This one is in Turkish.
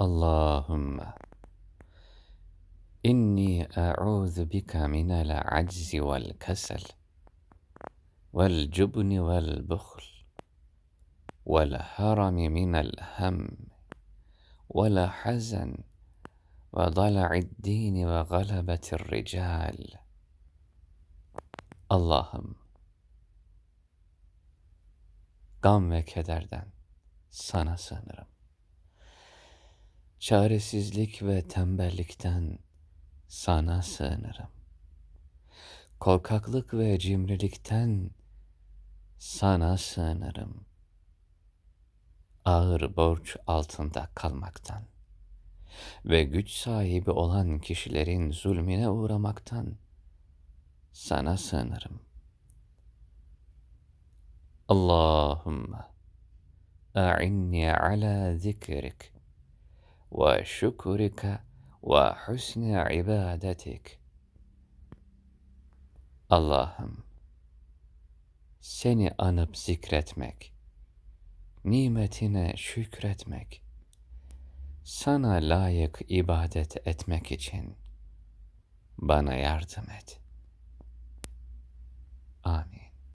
اللهم إني أعوذ بك من العجز والكسل والجبن والبخل والهرم من الهم والحزن وضلع الدين وغلبة الرجال Allah'ım gam ve sana sığınırım. Çaresizlik ve tembellikten sana sığınırım. Korkaklık ve cimrilikten sana sığınırım. Ağır borç altında kalmaktan ve güç sahibi olan kişilerin zulmüne uğramaktan sana sığınırım. Allahümme a'inni ala zikrik ve şükrike ve husni ibadetik. Allah'ım seni anıp zikretmek, nimetine şükretmek, sana layık ibadet etmek için bana yardım et. Amin.